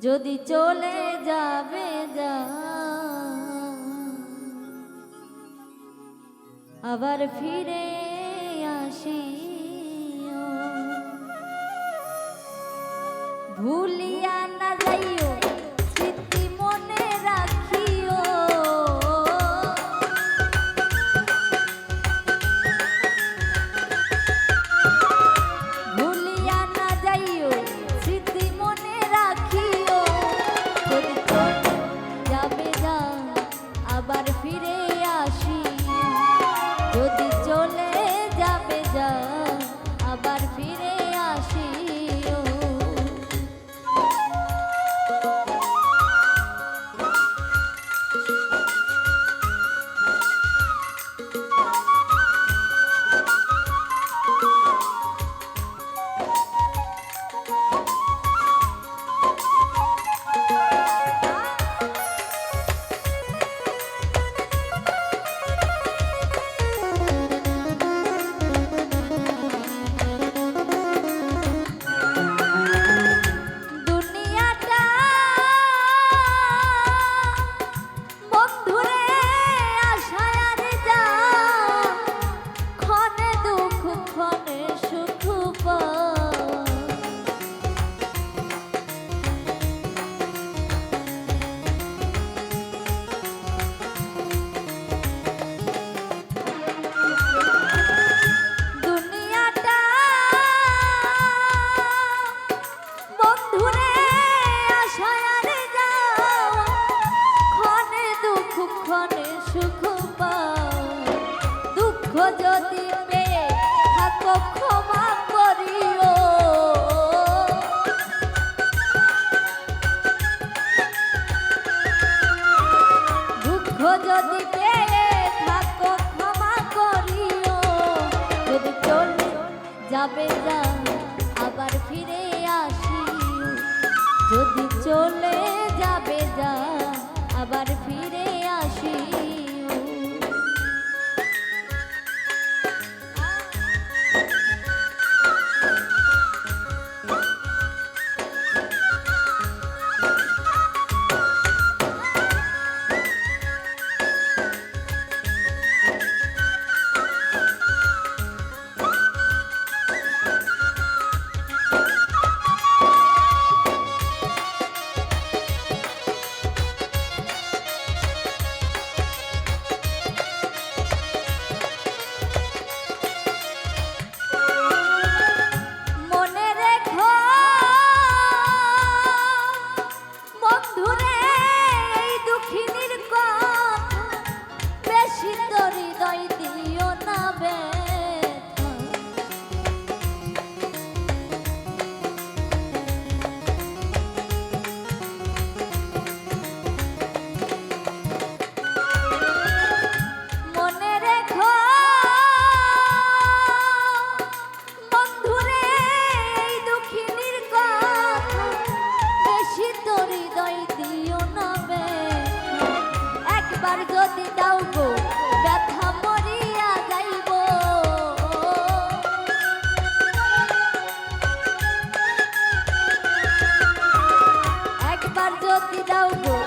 যদি চলে যাবে যা। আবার ফিরে আসি। ভুলিয়া না যাইও। যাবে যা আবার ফিরে আসি। যদি চলে যাবে যা আবার ফিরে একবার যদি দাও গো ব্যথা মরিয়া যাইব। একবার যদি দাও গো